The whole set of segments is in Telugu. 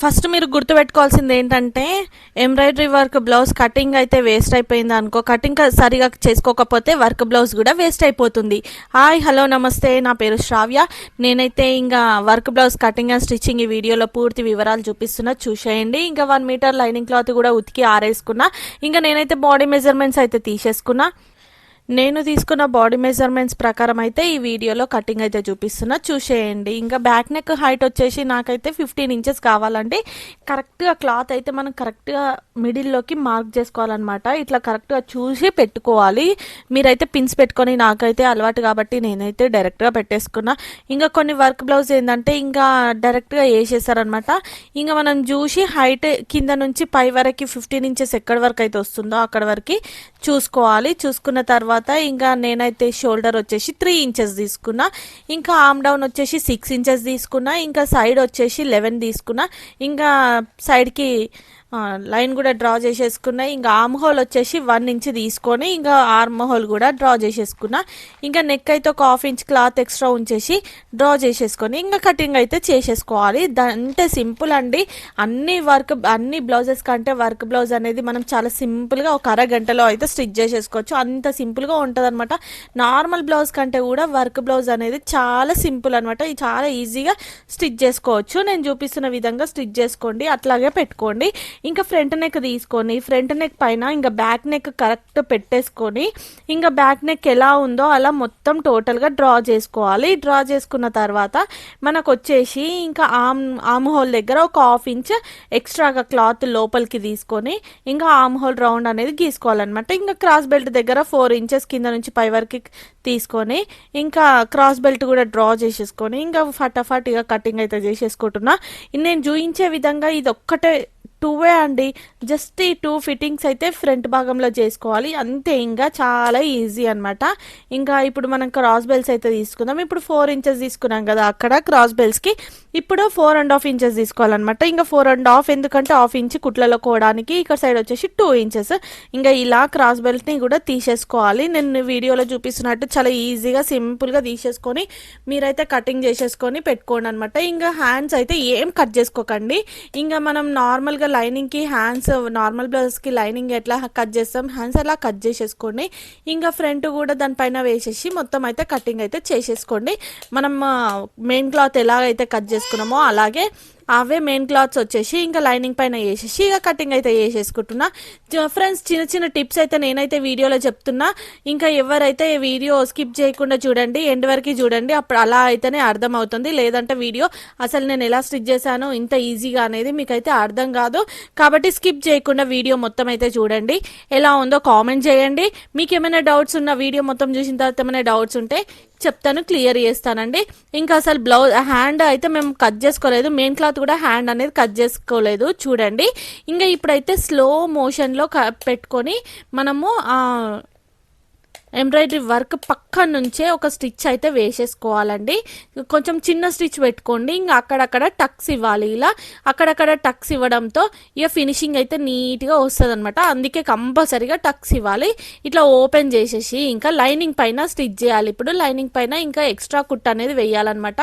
ఫస్ట్ మీరు గుర్తుపెట్టుకోవాల్సింది ఏంటంటే ఎంబ్రాయిడరీ వర్క్ బ్లౌజ్ కటింగ్ అయితే వేస్ట్ అయిపోయింది అనుకో కటింగ్ సరిగా చేసుకోకపోతే వర్క్ బ్లౌజ్ కూడా వేస్ట్ అయిపోతుంది. హాయ్ హలో నమస్తే నా పేరు శ్రావ్య. నేనైతే ఇంకా work blouse cutting and stitching ఈ వీడియోలో పూర్తి వివరాలు చూపిస్తున్నా చూసేయండి. ఇంకా వన్ మీటర్ లైనింగ్ క్లాత్ కూడా ఉతికి ఆరేసుకున్నా. ఇంకా నేనైతే బాడీ మెజర్మెంట్స్ అయితే తీసేసుకున్నా. నేను తీసుకున్న బాడీ మెజర్మెంట్స్ ప్రకారం అయితే ఈ వీడియోలో కటింగ్ అయితే చూపిస్తున్నా. చూసేయండి. ఇంకా బ్యాక్ నెక్ హైట్ వచ్చేసి నాకైతే ఫిఫ్టీన్ ఇంచెస్ కావాలండి. కరెక్ట్గా క్లాత్ అయితే మనం కరెక్ట్గా మిడిల్లోకి మార్క్ చేసుకోవాలన్నమాట. ఇట్లా కరెక్ట్గా చూసి పెట్టుకోవాలి. మీరైతే పిన్స్ పెట్టుకొని నాకైతే అలవాటు కాబట్టి నేనైతే డైరెక్ట్గా పెట్టేసుకున్నా. ఇంకా కొన్ని వర్క్ బ్లౌజ్ ఏంటంటే ఇంకా డైరెక్ట్గా వేసేసారనమాట ఇంకా మనం చూసి హైట్ కింద నుంచి పై వరకు ఫిఫ్టీన్ ఇంచెస్ ఎక్కడి వరకు అయితే వస్తుందో అక్కడ వరకు చూసుకోవాలి. చూసుకున్న తర్వాత తర్వాత ఇంకా నేనైతే షోల్డర్ వచ్చేసి త్రీ ఇంచెస్ తీసుకున్నా. ఇంకా ఆమ్ డౌన్ వచ్చేసి సిక్స్ ఇంచెస్ తీసుకున్నా. ఇంకా సైడ్ వచ్చేసి లెవెన్ తీసుకున్నా. ఇంకా సైడ్కి లైన్ కూడా డ్రా చేసేసుకున్నా. ఇంకా ఆర్మ్ హోల్ వచ్చేసి వన్ ఇంచ్ తీసుకొని ఇంకా ఆర్మ్ హోల్ కూడా డ్రా చేసేసుకున్నా. ఇంకా నెక్ అయితే ఒక హాఫ్ ఇంచ్ క్లాత్ ఎక్స్ట్రా ఉంచేసి డ్రా చేసేసుకొని ఇంకా కటింగ్ అయితే చేసేసుకోవాలి. అంటే సింపుల్ అండి. అన్ని వర్క్ అన్ని బ్లౌజెస్ కంటే వర్క్ బ్లౌజ్ అనేది మనం చాలా సింపుల్గా ఒక అరగంటలో అయితే స్టిచ్ చేసేసుకోవచ్చు. అంత సింపుల్గా ఉంటుంది అనమాట నార్మల్ బ్లౌజ్ కంటే కూడా వర్క్ బ్లౌజ్ అనేది చాలా సింపుల్ అనమాట ఇది చాలా ఈజీగా స్టిచ్ చేసుకోవచ్చు. నేను చూపిస్తున్న విధంగా స్టిచ్ చేసుకోండి. అట్లాగే పెట్టుకోండి. ఇంకా ఫ్రంట్ నెక్ తీసుకొని ఫ్రంట్ నెక్ పైన ఇంకా బ్యాక్ నెక్ కరెక్ట్ పెట్టేసుకొని ఇంకా బ్యాక్ నెక్ ఎలా ఉందో అలా మొత్తం టోటల్గా డ్రా చేసుకోవాలి. డ్రా చేసుకున్న తర్వాత మనకు వచ్చేసి ఇంకా ఆమ్ ఆమ్ హోల్ దగ్గర ఒక హాఫ్ ఇంచ్ ఎక్స్ట్రాగా క్లాత్ లోపలికి తీసుకొని ఇంకా ఆమ్ హోల్ రౌండ్ అనేది గీసుకోవాలన్నమాట. ఇంకా క్రాస్ బెల్ట్ దగ్గర ఫోర్ ఇంచెస్ కింద నుంచి పై వరకు తీసుకొని ఇంకా క్రాస్ బెల్ట్ కూడా డ్రా చేసేసుకొని ఇంకా ఫటాఫట్ ఇక కటింగ్ అయితే చేసేసుకుంటున్నా. నేను చూపించే విధంగా ఇది ఒక్కటే టూవే అండి. జస్ట్ ఈ టూ ఫిట్టింగ్స్ అయితే ఫ్రంట్ భాగంలో చేసుకోవాలి. అంతే ఇంకా చాలా ఈజీ అనమాట ఇంకా ఇప్పుడు మనం క్రాస్ బెల్స్ అయితే తీసుకుందాం. ఇప్పుడు ఫోర్ ఇంచెస్ తీసుకున్నాం కదా అక్కడ క్రాస్ బెల్స్కి ఇప్పుడు ఫోర్ అండ్ హాఫ్ ఇంచెస్ తీసుకోవాలన్నమాట. ఇంకా ఫోర్ అండ్ హాఫ్ ఎందుకంటే హాఫ్ ఇంచ్ కుట్లలో కోవడానికి ఇక్కడ సైడ్ వచ్చేసి టూ ఇంచెస్. ఇంకా ఇలా క్రాస్ బెల్ట్ని కూడా తీసేసుకోవాలి. నేను వీడియోలో చూపిస్తున్నట్టు చాలా ఈజీగా సింపుల్గా తీసేసుకొని మీరైతే కటింగ్ చేసేసుకొని పెట్టుకోండి అనమాట ఇంకా హ్యాండ్స్ అయితే ఏం కట్ చేసుకోకండి. ఇంకా మనం నార్మల్గా లైనింగ్కి హ్యాండ్స్ నార్మల్ బ్లౌజ్కి లైనింగ్ ఎట్లా కట్ చేస్తాం? హ్యాండ్స్ అలా కట్ చేసేసుకోండి. ఇంకా ఫ్రంట్ కూడా దానిపైన వేసేసి మొత్తం అయితే కటింగ్ అయితే చేసేసుకోండి. మనం మెయిన్ క్లాత్ ఎలాగైతే కట్ చేసుకున్నామో అలాగే అవే మెయిన్ క్లాత్స్ వచ్చేసి ఇంకా లైనింగ్ పైన వేసేసి ఇక కటింగ్ అయితే వేసేసుకుంటున్నా. ఫ్రెండ్స్ చిన్న చిన్న టిప్స్ అయితే నేనైతే వీడియోలో చెప్తున్నా. ఇంకా ఎవరైతే వీడియో స్కిప్ చేయకుండా చూడండి ఎండ్ వరకు చూడండి అప్పుడు అలా అయితేనే అర్థం అవుతుంది లేదంటే వీడియో అసలు నేను ఎలా స్టిచ్ చేశాను ఇంత ఈజీగా అనేది మీకైతే అర్థం కాదు. కాబట్టి స్కిప్ చేయకుండా వీడియో మొత్తం అయితే చూడండి. ఎలా ఉందో కామెంట్ చేయండి. మీకు ఏమైనా డౌట్స్ ఉన్న వీడియో మొత్తం చూసిన తర్వాత ఏమైనా డౌట్స్ ఉంటే చెప్తాను క్లియర్ చేస్తానండి. ఇంకా అసలు బ్లౌజ్ హ్యాండ్ అయితే మేము కట్ చేసుకోలేదు. మెయిన్ క్లాత్ కూడా హ్యాండ్ అనేది కట్ చేసుకోలేదు చూడండి. ఇంకా ఇప్పుడైతే స్లో మోషన్లో క పెట్టుకొని మనము ఎంబ్రాయిడరీ వర్క్ పక్క నుంచే ఒక స్టిచ్ అయితే వేసేసుకోవాలండి. కొంచెం చిన్న స్టిచ్ పెట్టుకోండి. ఇంకా అక్కడక్కడ టక్స్ ఇవ్వాలి ఇలా. అక్కడక్కడ టక్స్ ఇవ్వడంతో ఇక ఫినిషింగ్ అయితే నీట్గా వస్తుంది అనమాట అందుకే కంపల్సరీగా టక్స్ ఇవ్వాలి. ఇట్లా ఓపెన్ చేసేసి ఇంకా లైనింగ్ పైన స్టిచ్ చేయాలి. ఇప్పుడు లైనింగ్ పైన ఇంకా ఎక్స్ట్రా కుట్ అనేది వేయాలన్నమాట.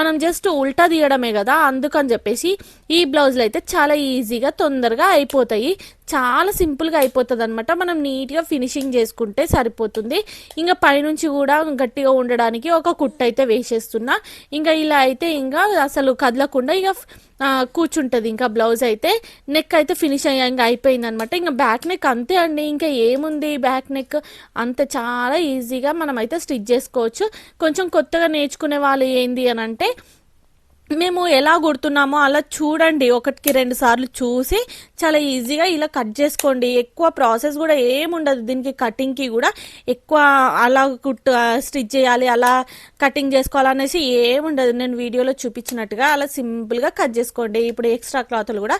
మనం జస్ట్ ఉల్టా తీయడమే కదా. అందుకని చెప్పేసి ఈ బ్లౌజులు అయితే చాలా ఈజీగా తొందరగా అయిపోతాయి. చాలా సింపుల్గా అయిపోతుంది అనమాట మనం నీట్గా ఫినిషింగ్ చేసుకుంటే సరిపోతుంది. ఇంకా పైనుంచి కూడా గట్టిగా ఉండడానికి ఒక కుట్ట అయితే వేసేస్తున్నా. ఇంకా ఇలా అయితే ఇంకా అసలు కదలకుండా ఇక కూర్చుంటుంది. ఇంకా బ్లౌజ్ అయితే నెక్ అయితే ఫినిష్ అయ్యా ఇంకా అయిపోయింది అనమాట ఇంకా బ్యాక్ నెక్ అంతే అండి. ఇంకా ఏముంది బ్యాక్ నెక్? అంత చాలా ఈజీగా మనం అయితే స్టిచ్ చేసుకోవచ్చు. కొంచెం కొత్తగా నేర్చుకునే వాళ్ళు ఏంది అని అంటే మేము ఎలా కుడుతున్నామో అలా చూడండి. ఒకటికి రెండు సార్లు చూసి చాలా ఈజీగా ఇలా కట్ చేసుకోండి. ఎక్కువ ప్రాసెస్ కూడా ఏముండదు. దీనికి కటింగ్కి కూడా ఎక్కువ అలా కుట్ స్టిచ్ చేయాలి అలా కటింగ్ చేసుకోవాలనేసి ఏముండదు. నేను వీడియోలో చూపించినట్టుగా అలా సింపుల్గా కట్ చేసుకోండి. ఇప్పుడు ఎక్స్ట్రా క్లాత్లు కూడా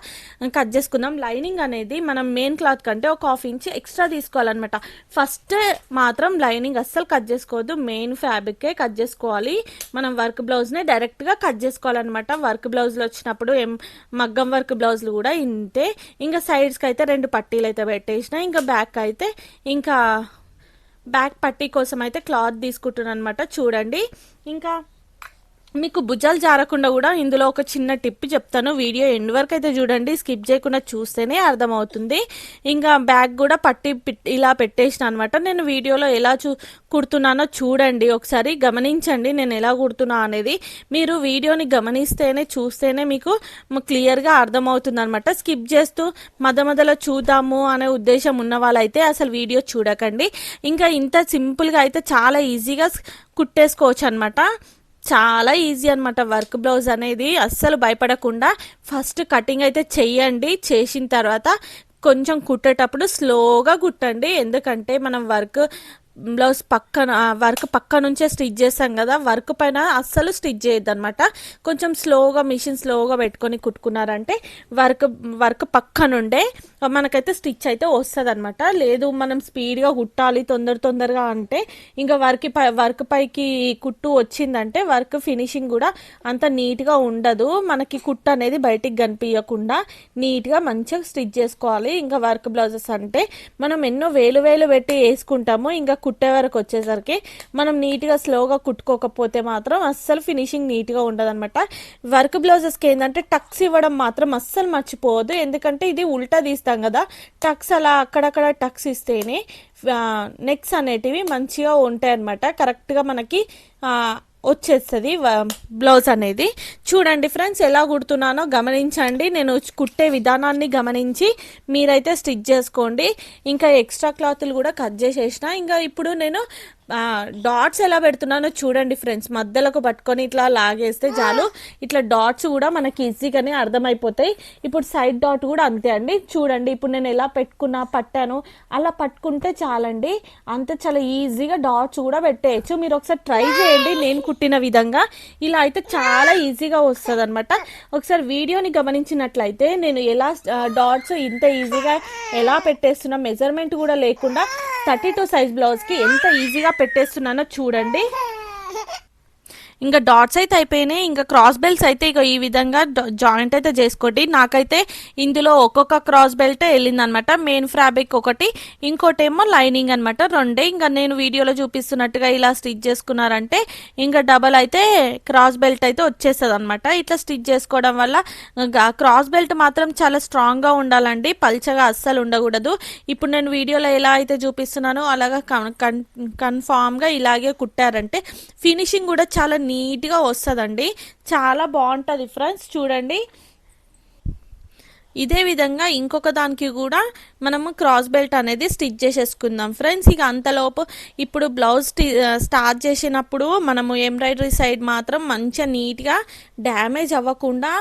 కట్ చేసుకుందాం. లైనింగ్ అనేది మనం మెయిన్ క్లాత్ కంటే ఒక హాఫ్ ఇంచ్ ఎక్స్ట్రా తీసుకోవాలన్నమాట. ఫస్ట్ మాత్రం లైనింగ్ అస్సలు కట్ చేసుకోవద్దు. మెయిన్ ఫ్యాబ్రిక్కే కట్ చేసుకోవాలి. మనం వర్క్ బ్లౌజ్నే డైరెక్ట్గా కట్ చేసుకోవాలి అనమాట వర్క్ బ్లౌజ్లు వచ్చినప్పుడు ఏం మగ్గం వర్క్ బ్లౌజ్లు కూడా ఇంతే. ఇంకా సైడ్స్కి అయితే రెండు పట్టీలు అయితే పెట్టేసిన ఇంకా బ్యాక్ అయితే ఇంకా బ్యాక్ పట్టీ కోసం అయితే క్లాత్ తీసుకుంటున్నాను అనమాట చూడండి. ఇంకా మీకు భుజాలు జారకుండా కూడా ఇందులో ఒక చిన్న టిప్ చెప్తాను. వీడియో ఎండ్ వరకు అయితే చూడండి. స్కిప్ చేయకుండా చూస్తేనే అర్థమవుతుంది. ఇంకా బ్యాగ్ కూడా పట్టి ఇలా పెట్టేసిన అనమాట నేను వీడియోలో ఎలా చూ కుడుతున్నానో చూడండి. ఒకసారి గమనించండి నేను ఎలా కుడుతున్నా అనేది. మీరు వీడియోని గమనిస్తేనే చూస్తేనే మీకు క్లియర్గా అర్థమవుతుంది అనమాట స్కిప్ చేస్తూ మధ్య మధ్యలో చూద్దాము అనే ఉద్దేశం ఉన్న వాళ్ళైతే అసలు వీడియో చూడకండి. ఇంకా ఇంత సింపుల్గా అయితే చాలా ఈజీగా కుట్టేసుకోవచ్చు అనమాట చాలా ఈజీ అనమాట వర్క్ బ్లౌజ్ అనేది అస్సలు భయపడకుండా ఫస్ట్ కటింగ్ అయితే చెయ్యండి. చేసిన తర్వాత కొంచెం కుట్టేటప్పుడు స్లోగా కుట్టండి. ఎందుకంటే మనం వర్క్ బ్లౌజ్ పక్కన వర్క్ పక్క నుంచే స్టిచ్ చేస్తాం కదా వర్క్ పైన అస్సలు స్టిచ్ చేయొద్దు అనమాట కొంచెం స్లోగా మిషన్ స్లోగా పెట్టుకొని కుట్టుకున్నారంటే వర్క్ వర్క్ పక్క నుండే మనకైతే స్టిచ్ అయితే వస్తుంది అనమాట లేదు మనం స్పీడ్గా కుట్టాలి తొందర తొందరగా అంటే ఇంకా వర్క్ పై వర్క్ పైకి కుట్టు వచ్చిందంటే వర్క్ ఫినిషింగ్ కూడా అంత నీట్గా ఉండదు. మనకి కుట్టు అనేది బయటికి కనిపించకుండా నీట్గా మంచిగా స్టిచ్ చేసుకోవాలి. ఇంకా వర్క్ బ్లౌజెస్ అంటే మనం ఎన్నో వేలు వేలు పెట్టి వేసుకుంటాము. ఇంకా కుట్టే వరకు వచ్చేసరికి మనం నీట్గా స్లోగా కుట్టుకోకపోతే మాత్రం అస్సలు ఫినిషింగ్ నీట్గా ఉండదనమాట వర్క్ బ్లౌజెస్కి ఏంటంటే టక్స్ ఇవ్వడం మాత్రం అస్సలు మర్చిపోవద్దు. ఎందుకంటే ఇది ఉల్టా తీస్తాం కదా. టక్స్ అలా అక్కడక్కడ టక్స్ ఇస్తేనే నెక్స్ అనేటివి మంచిగా ఉంటాయి అనమాట కరెక్ట్గా మనకి వచ్చేస్తుంది బ్లౌజ్ అనేది. చూడండి ఫ్రెండ్స్ ఎలా కుడుతున్నానో గమనించండి. నేను కుట్టే విధానాన్ని గమనించి మీరైతే స్టిచ్ చేసుకోండి. ఇంకా ఎక్స్ట్రా క్లాత్లు కూడా కట్ చేసేసిన. ఇంకా ఇప్పుడు నేను డాట్స్ ఎలా పెడుతున్నానో చూడండి ఫ్రెండ్స్ మధ్యలోకి పట్టుకొని ఇట్లా లాగేస్తే చాలు. ఇట్లా డాట్స్ కూడా మనకి ఈజీగానే అర్థమైపోతాయి. ఇప్పుడు సైడ్ డాట్ కూడా అంతే అండి. చూడండి ఇప్పుడు నేను ఎలా పెట్టుకున్నా పట్టాను అలా పట్టుకుంటే చాలండి. అంతే చాలా ఈజీగా డాట్స్ కూడా పెట్టేయచ్చు. మీరు ఒకసారి ట్రై చేయండి నేను కుట్టిన విధంగా. ఇలా అయితే చాలా ఈజీగా వస్తుంది అనమాట ఒకసారి వీడియోని గమనించినట్లయితే నేను ఎలా డాట్స్ ఇంత ఈజీగా ఎలా పెట్టేస్తున్నా మెజర్మెంట్ కూడా లేకుండా థర్టీ టూ సైజ్ బ్లౌజ్కి ఎంత ఈజీగా పెట్టేస్తున్నానో చూడండి. ఇంకా డాట్స్ అయితే అయిపోయినాయి ఇంకా క్రాస్ బెల్ట్స్ అయితే ఇక ఈ విధంగా జాయింట్ అయితే చేసుకోండి. నాకైతే ఇందులో ఒక్కొక్క క్రాస్ బెల్ట్ వెళ్ళిందనమాట. మెయిన్ ఫ్యాబ్రిక్ ఒకటి ఇంకోటి ఏమో లైనింగ్ అనమాట రెండే. ఇంకా నేను వీడియోలో చూపిస్తున్నట్టుగా ఇలా స్టిచ్ చేసుకున్నారంటే ఇంకా డబల్ అయితే క్రాస్ బెల్ట్ అయితే వచ్చేస్తుంది అనమాట ఇట్లా స్టిచ్ చేసుకోవడం వల్ల ఇంకా క్రాస్ బెల్ట్ మాత్రం చాలా స్ట్రాంగ్గా ఉండాలండి. పల్చగా అస్సలు ఉండకూడదు. ఇప్పుడు నేను వీడియోలో ఎలా అయితే చూపిస్తున్నానో అలాగా కన్ కన్ కన్ఫామ్గా ఇలాగే కుట్టారంటే ఫినిషింగ్ కూడా చాలా నీట్గా వస్తుందండి. చాలా బాగుంటుంది ఫ్రెండ్స్ చూడండి. ఇదే విధంగా ఇంకొక దానికి కూడా మనము క్రాస్ బెల్ట్ అనేది స్టిచ్ చేసేసుకుందాం. ఫ్రెండ్స్ ఇక అంతలోపు ఇప్పుడు బ్లౌజ్ స్టార్ట్ చేసినప్పుడు మనము ఎంబ్రాయిడరీ సైడ్ మాత్రం మంచిగా నీట్గా డ్యామేజ్ అవ్వకుండా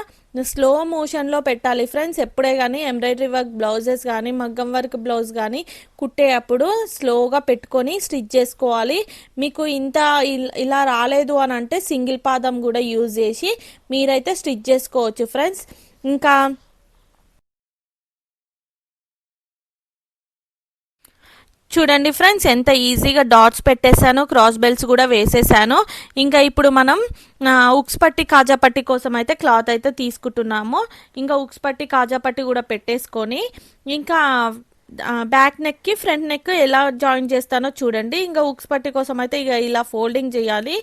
స్లో మోషన్లో పెట్టాలి. ఫ్రెండ్స్ ఎప్పుడే కానీ ఎంబ్రాయిడరీ వర్క్ బ్లౌజెస్ కానీ మగ్గం వర్క్ బ్లౌజ్ కానీ కుట్టేటప్పుడు స్లోగా పెట్టుకొని స్టిచ్ చేసుకోవాలి. మీకు ఇంత ఇల్- ఇలా రాలేదు అని అంటే సింగిల్ పాదం కూడా యూజ్ చేసి మీరైతే స్టిచ్ చేసుకోవచ్చు. ఫ్రెండ్స్ ఇంకా చూడండి ఫ్రెండ్స్ ఎంత ఈజీగా డాట్స్ పెట్టేశాను క్రాస్ బెల్ట్స్ కూడా వేసేసాను ఇంకా ఇప్పుడు మనం ఉక్స్ పట్టి కాజా పట్టి కోసం అయితే క్లాత్ అయితే తీసుకుంటున్నాము. ఇంకా ఉక్స్ పట్టి కాజా పట్టి కూడా పెట్టేసుకొని ఇంకా బ్యాక్ నెక్కి ఫ్రంట్ నెక్ ఎలా జాయిన్ చేస్తానో చూడండి. ఇంకా ఉక్స్ పట్టి కోసం అయితే ఇక ఇలా ఫోల్డింగ్ చేయాలి.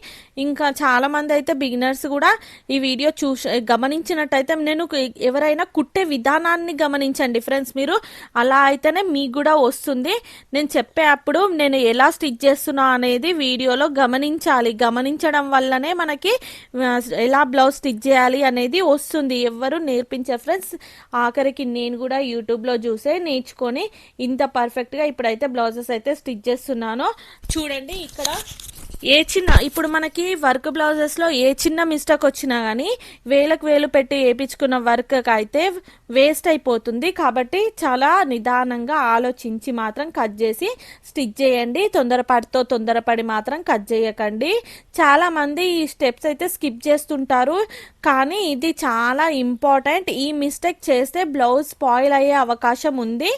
ఇంకా చాలా మంది అయితే బిగినర్స్ కూడా ఈ వీడియో చూసి గమనించినట్టయితే నేను ఎవరైనా కుట్టే విధానాన్ని గమనించండి ఫ్రెండ్స్ మీరు. అలా అయితేనే మీకు కూడా వస్తుంది. నేను చెప్పే అప్పుడు నేను ఎలా స్టిచ్ చేస్తున్నా అనేది వీడియోలో గమనించాలి. గమనించడం వల్లనే మనకి ఎలా బ్లౌజ్ స్టిచ్ చేయాలి అనేది వస్తుంది. ఎవరు నేర్పించే ఫ్రెండ్స్ ఆఖరికి నేను కూడా యూట్యూబ్లో చూసే నేర్చుకొని ఇంత పర్ఫెక్ట్గా ఇప్పుడైతే బ్లౌజెస్ అయితే స్టిచ్ చేస్తున్నాను. చూడండి ఇక్కడ ఏ చిన్న ఇప్పుడు మనకి వర్క్ బ్లౌజెస్లో ఏ చిన్న మిస్టేక్ వచ్చినా కానీ వేలకు వేలు పెట్టి వేయించుకున్న వర్క్ అయితే వేస్ట్ అయిపోతుంది. కాబట్టి చాలా నిదానంగా ఆలోచించి మాత్రం కట్ చేసి స్టిచ్ చేయండి. తొందరపడితో తొందరపడి మాత్రం కట్ చేయకండి. చాలా మంది ఈ స్టెప్స్ అయితే స్కిప్ చేస్తుంటారు. కానీ ఇది చాలా ఇంపార్టెంట్. ఈ మిస్టేక్ చేస్తే బ్లౌజ్ స్పాయిల్ అయ్యే అవకాశం ఉంది.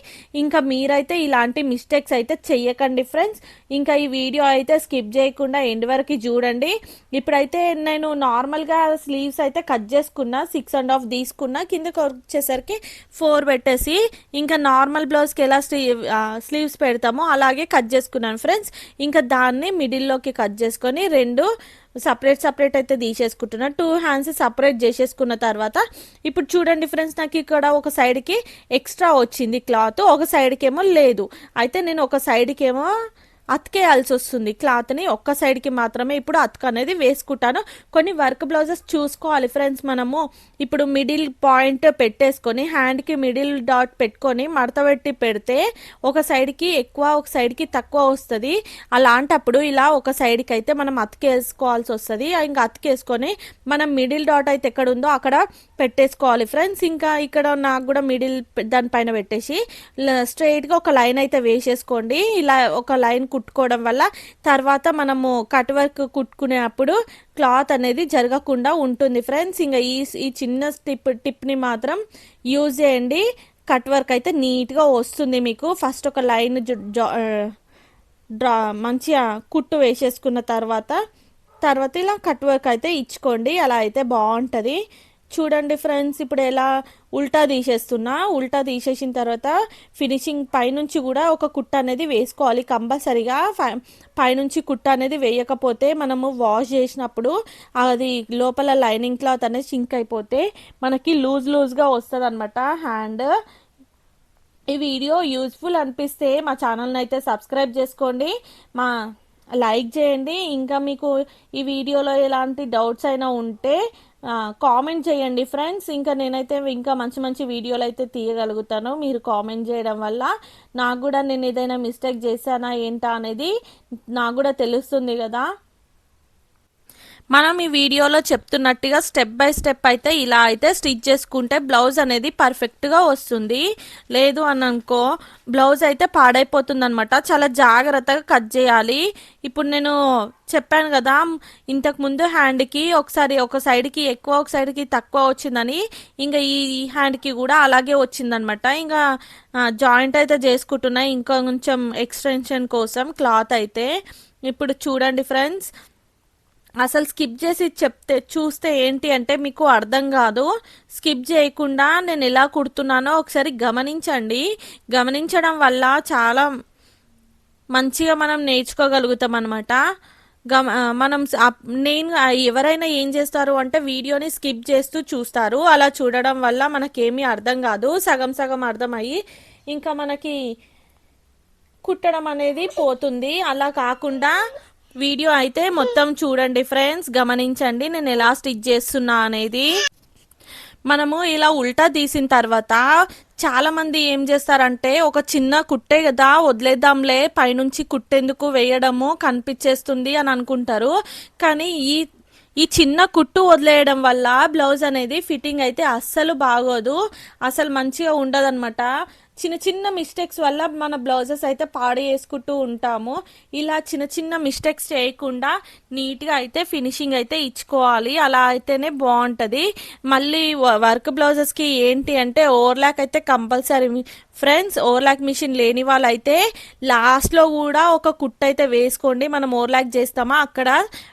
ఇంకా మీరైతే ఇలాంటి మిస్టేక్స్ అయితే చెయ్యకండి ఫ్రెండ్స్. ఇంకా ఈ వీడియో అయితే స్కిప్ చేయకుండా లేకుండా ఎండ్ వరకు చూడండి. ఇప్పుడైతే నేను నార్మల్గా స్లీవ్స్ అయితే కట్ చేసుకున్నా సిక్స్ అండ్ హాఫ్ తీసుకున్నా కిందకు వచ్చేసరికి ఫోర్ పెట్టేసి ఇంకా నార్మల్ బ్లౌజ్కి ఎలా స్లీవ్ స్లీవ్స్ పెడతామో అలాగే కట్ చేసుకున్నాను ఫ్రెండ్స్ ఇంకా దాన్ని మిడిల్లోకి కట్ చేసుకొని రెండు సపరేట్ సపరేట్ అయితే తీసేసుకుంటున్నా. టూ హ్యాండ్స్ సపరేట్ చేసేసుకున్న తర్వాత ఇప్పుడు చూడండి ఫ్రెండ్స్ నాకు ఇక్కడ ఒక సైడ్కి ఎక్స్ట్రా వచ్చింది క్లాత్ ఒక సైడ్కి ఏమో లేదు. అయితే నేను ఒక సైడ్కి ఏమో అతికేయాల్సి వస్తుంది క్లాత్ని ఒక్క సైడ్కి మాత్రమే ఇప్పుడు అతుక అనేది వేసుకుంటాను. కొన్ని వర్క్ బ్లౌజెస్ చూసుకోవాలి ఫ్రెండ్స్ మనము. ఇప్పుడు మిడిల్ పాయింట్ పెట్టేసుకొని హ్యాండ్కి మిడిల్ డాట్ పెట్టుకొని మడత పెట్టి పెడితే ఒక సైడ్కి ఎక్కువ ఒక సైడ్కి తక్కువ వస్తుంది. అలాంటప్పుడు ఇలా ఒక సైడ్కి అయితే మనం అతికేసుకోవాల్సి వస్తుంది ఇంకా అతికేసుకొని మనం మిడిల్ డాట్ అయితే ఎక్కడ ఉందో అక్కడ పెట్టేసుకోవాలి ఫ్రెండ్స్. ఇంకా ఇక్కడ నాకు కూడా మిడిల్ దానిపైన పెట్టేసి స్ట్రైట్గా ఒక లైన్ అయితే వేసేసుకోండి. ఇలా ఒక లైన్ కుట్టుకోవడం వల్ల తర్వాత మనము కట్ వర్క్ కుట్టుకునేటప్పుడు క్లాత్ అనేది జరగకుండా ఉంటుంది. ఫ్రెండ్స్ ఇంకా ఈ ఈ చిన్న టిప్ టిప్ని మాత్రం యూజ్ చేయండి. కట్ వర్క్ అయితే నీట్గా వస్తుంది మీకు. ఫస్ట్ ఒక లైన్ డ్రా మంచిగా కుట్టు వేసేసుకున్న తర్వాత తర్వాత ఇలా కట్ వర్క్ అయితే ఇచ్చుకోండి. అలా అయితే బాగుంటుంది. చూడండి ఫ్రెండ్స్ ఇప్పుడు ఎలా ఉల్టా తీసేస్తున్నా ఉల్టా తీసేసిన తర్వాత ఫినిషింగ్ పైనుంచి కూడా ఒక కుట్ట అనేది వేసుకోవాలి కంపల్సరిగా. పైనుంచి కుట్ట అనేది వేయకపోతే మనము వాష్ చేసినప్పుడు అది లోపల లైనింగ్ క్లాత్ అనేది సింక్ అయిపోతే మనకి లూజ్ లూజ్గా వస్తుంది అనమాట హ్యాండ్ ఈ వీడియో యూస్ఫుల్ అనిపిస్తే మా ఛానల్ని అయితే సబ్స్క్రైబ్ చేసుకోండి. మా లైక్ చేయండి. ఇంకా మీకు ఈ వీడియోలో ఎలాంటి డౌట్స్ అయినా ఉంటే కామెంట్ చేయండి ఫ్రెండ్స్ ఇంకా నేనైతే ఇంకా మంచి మంచి వీడియోలు అయితే తీయగలుగుతాను. మీరు కామెంట్ చేయడం వల్ల నాకు కూడా నేను ఏదైనా మిస్టేక్ చేశానా ఏంటా అనేది నాకు కూడా తెలుస్తుంది కదా. మనం ఈ వీడియోలో చెప్తున్నట్టుగా స్టెప్ బై స్టెప్ అయితే ఇలా అయితే స్టిచ్ చేసుకుంటే బ్లౌజ్ అనేది పర్ఫెక్ట్గా వస్తుంది. లేదు అని అనుకో బ్లౌజ్ అయితే పాడైపోతుంది అనమాట చాలా జాగ్రత్తగా కట్ చేయాలి. ఇప్పుడు నేను చెప్పాను కదా ఇంతకుముందు హ్యాండ్కి ఒకసారి ఒక సైడ్కి ఎక్కువ ఒక సైడ్కి తక్కువ వచ్చిందని. ఇంకా ఈ హ్యాండ్కి కూడా అలాగే వచ్చిందనమాట ఇంకా జాయింట్ అయితే చేసుకుంటున్నా. ఇంకా కొంచెం ఎక్స్టెన్షన్ కోసం క్లాత్ అయితే. ఇప్పుడు చూడండి ఫ్రెండ్స్ అసలు స్కిప్ చేసి చెప్తే చూస్తే ఏంటి అంటే మీకు అర్థం కాదు. స్కిప్ చేయకుండా నేను ఎలా కుడుతున్నానో ఒకసారి గమనించండి. గమనించడం వల్ల చాలా మంచిగా మనం నేర్చుకోగలుగుతాం అనమాట గమ మనం నేను ఎవరైనా ఏం చేస్తారు అంటే వీడియోని స్కిప్ చేస్తూ చూస్తారు. అలా చూడడం వల్ల మనకేమీ అర్థం కాదు. సగం సగం అర్థమయ్యి ఇంకా మనకి కుట్టడం అనేది పోతుంది. అలా కాకుండా వీడియో అయితే మొత్తం చూడండి ఫ్రెండ్స్. గమనించండి నేను ఎలా స్టిచ్ చేస్తున్నా అనేది. మనము ఇలా ఉల్టా తీసిన తర్వాత చాలా మంది ఏం చేస్తారంటే ఒక చిన్న కుట్టే కదా వదిలేద్దాంలే పైనుంచి కుట్టేందుకు వేయడము కనిపించేస్తుంది అని అనుకుంటారు. కానీ ఈ ఈ చిన్న కుట్టు వదిలేయడం వల్ల బ్లౌజ్ అనేది ఫిట్టింగ్ అయితే అస్సలు బాగోదు. అసలు మంచిగా ఉండదన్నమాట. చిన్న చిన్న మిస్టేక్స్ వల్ల మన బ్లౌజెస్ అయితే పాడు చేసుకుంటూ ఉంటాము. ఇలా చిన్న చిన్న మిస్టేక్స్ చేయకుండా నీట్గా అయితే ఫినిషింగ్ అయితే ఇచ్చుకోవాలి. అలా అయితేనే బాగుంటుంది మళ్ళీ వర్క్ బ్లౌజెస్కి ఏంటి అంటే ఓవర్లాక్ అయితే కంపల్సరీ ఫ్రెండ్స్ ఓవర్లాక్ మిషన్ లేని వాళ్ళైతే లాస్ట్లో కూడా ఒక కుట్ అయితే వేసుకోండి. మనం ఓవర్లాక్ చేస్తామా? అక్కడ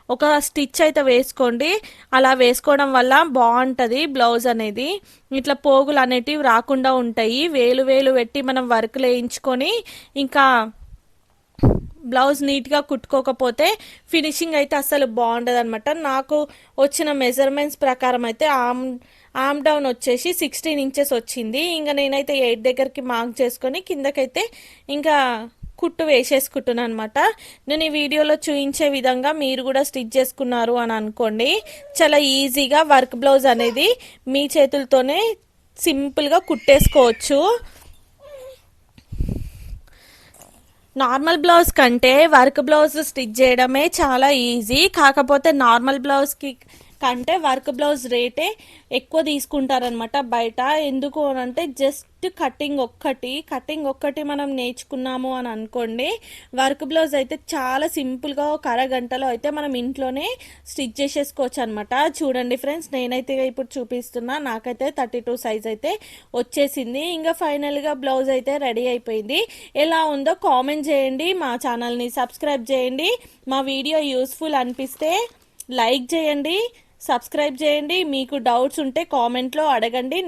ఒక స్టిచ్ అయితే వేసుకోండి. అలా వేసుకోవడం వల్ల బాగుంటుంది బ్లౌజ్ అనేది. ఇట్లా పోగులు అనేటివి రాకుండా ఉంటాయి. వేలు వేలు పెట్టి మనం వర్క్ వేయించుకొని ఇంకా బ్లౌజ్ నీట్గా కుట్టుకోకపోతే ఫినిషింగ్ అయితే అసలు బాగుండదు అనమాట నాకు వచ్చిన మెజర్మెంట్స్ ప్రకారం అయితే ఆమ్ ఆమ్ డౌన్ వచ్చేసి సిక్స్టీన్ ఇంచెస్ వచ్చింది. ఇంకా నేనైతే ఎయిట్ దగ్గరికి మార్క్ చేసుకొని కిందకైతే ఇంకా కుట్టు వేసేసుకుంటున్నాను అనమాట నేను ఈ వీడియోలో చూపించే విధంగా మీరు కూడా స్టిచ్ చేసుకున్నారు అని అనుకోండి. చాలా ఈజీగా వర్క్ బ్లౌజ్ అనేది మీ చేతులతోనే సింపుల్గా కుట్టేసుకోవచ్చు. నార్మల్ బ్లౌజ్ కంటే వర్క్ బ్లౌజ్ స్టిచ్ చేయడమే చాలా ఈజీ. కాకపోతే నార్మల్ బ్లౌజ్కి కంటే వర్క్ బ్లౌజ్ రేటే ఎక్కువ తీసుకుంటారనమాట బయట. ఎందుకు అని అంటే జస్ట్ కటింగ్ ఒక్కటి కటింగ్ ఒక్కటి మనం నేర్చుకున్నాము అని అనుకోండి వర్క్ బ్లౌజ్ అయితే చాలా సింపుల్గా ఒక అరగంటలో అయితే మనం ఇంట్లోనే స్టిచ్ చేసేసుకోవచ్చు అనమాట చూడండి ఫ్రెండ్స్ నేనైతే ఇప్పుడు చూపిస్తున్నా నాకైతే థర్టీ టూ సైజ్ అయితే వచ్చేసింది. ఇంకా ఫైనల్గా బ్లౌజ్ అయితే రెడీ అయిపోయింది. ఎలా ఉందో కామెంట్ చేయండి మా ఛానల్ని సబ్స్క్రైబ్ చేయండి. మా వీడియో యూస్ఫుల్ అనిపిస్తే లైక్ చేయండి. సబ్స్క్రైబ్ చేయండి. మీకు డౌట్స్ ఉంటే కామెంట్లో అడగండి.